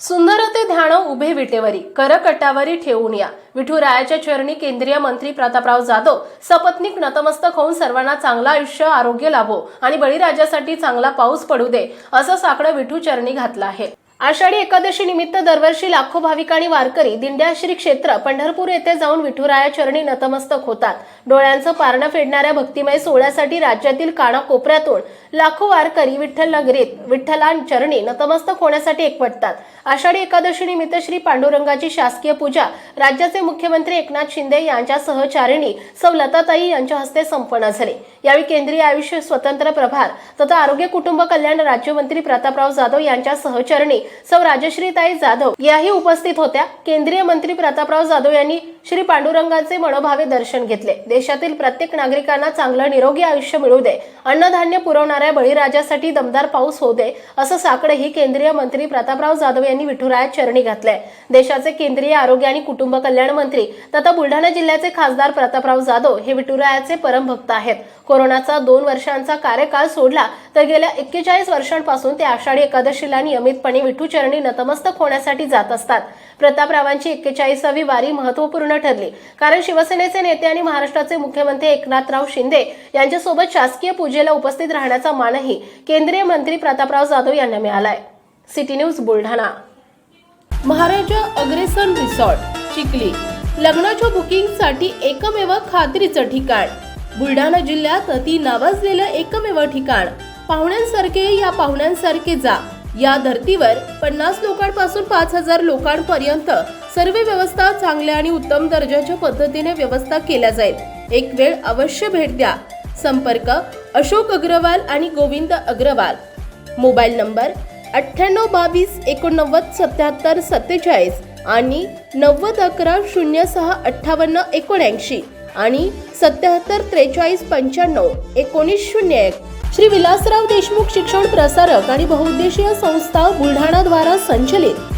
सुंदर ते ध्यान उभे विटेवरी करकटावरी ठेवून या. विठुरायाच्या चरणी केंद्रीय मंत्री प्रतापराव जाधव सपत्नीक नतमस्तक होऊन सर्वांना चांगलं आयुष्य आरोग्य लाभो आणि बळीराजासाठी चांगला पाऊस पडू दे असं साकडं विठू चरणी घातलं आहे. आषाढी एकादशी निमित्त दरवर्षी लाखो भाविक आणि वारकरी दिंड्या श्री क्षेत्र पंढरपूर येथे जाऊन विठुराया चरणी नतमस्तक होतात. डोळ्यांचं पारणं फेडणाऱ्या भक्तिमय सोहळ्यासाठी राज्यातील कानाकोपऱ्यातून लाखो वारकरी विठ्ठल नगरीत विठ्ठला चरणी नतमस्तक होण्यासाठी एकवटतात. आषाढी एकादशी निमित्त श्री पांडुरंगाची शासकीय पूजा राज्याचे मुख्यमंत्री एकनाथ शिंदे यांच्या सहचारिणी सौ लताताई यांच्या हस्ते संपन्न झाली. यावेळी केंद्रीय आयुष्य स्वतंत्र प्रभार तथा आरोग्य कुटुंब कल्याण राज्यमंत्री प्रतापराव जाधव यांच्या सहचरणी सौ राजश्रीताई जाधव याही उपस्थित होत्या. केंद्रीय मंत्री प्रतापराव जाधव यांनी श्री पांडुरंगाचे मनोभावे दर्शन घेतले. देशातील प्रत्येक नागरिकांना चांगलं निरोगी आयुष्य मिळू दे. अन्नधान्य पुरवणाऱ्या बळीराजासाठी दमदार पाऊस होऊ दे असं साकडंही केंद्रीय मंत्री प्रतापराव जाधव यांनी विठुराया चरणी घातले देशाचे केंद्रीय आरोग्य आणि कुटुंब कल्याण मंत्री तथा बुलढाणा जिल्ह्याचे खासदार प्रतापराव जाधव हे विठुरायाचे परमभक्त आहेत. कोरोनाचा दोन वर्षांचा कार्यकाळ सोडला तर गेल्या एक्केचाळीस वर्षांपासून ते आषाढी एकादशीला नियमितपणे विठूचरणी नतमस्तक होण्यासाठी जात असतात. प्रतापरावांची एक्केचाळीसावी वारी महत्त्वपूर्ण ठरली. कारण शिवसेनेचे नेते आणि महाराष्ट्राचे मुख्यमंत्री एकनाथराव शिंदे यांच्यासोबत शासकीय पूजेला उपस्थित राहण्याचा मानही केंद्रीय मंत्री प्रतापराव जाधव यांना मिळालाय. City news Buldhana. Maharaja Agrasen resort Chikhli. लग्नाच्या बुकिंगसाठी एकमेव खात्रीचं ठिकाण. बुलढाणा जिल्ह्यात अति नावाजलेलं एकमेव ठिकाण. पाहुण्यांसारखे या पाहुण्यांसारखे जा. या धर्तीवर पन्नास लोकांपासून पाच हजार लोकांपर्यंत सर्व व्यवस्था चांगल्या आणि उत्तम दर्जाच्या पद्धतीने व्यवस्था केल्या जाईल. एक वेळ अवश्य भेट द्या. संपर्क अशोक अग्रवाल आणि गोविंद अग्रवाल. मोबाईल नंबर अठ्ठ्याण्णव बावीस एकोणनव्वद सत्याहत्तर सत्तेचाळीस आणि नव्वद अकरा शून्य सहा अठ्ठावन्न एकोणऐंशी आणि सत्याहत्तर त्रेचाळीस पंच्याण्णव एकोणीस शून्य एक. श्री विलासराव देशमुख शिक्षण प्रसारक आणि बहुउद्देशीय संस्था बुलढाणाद्वारा संचलित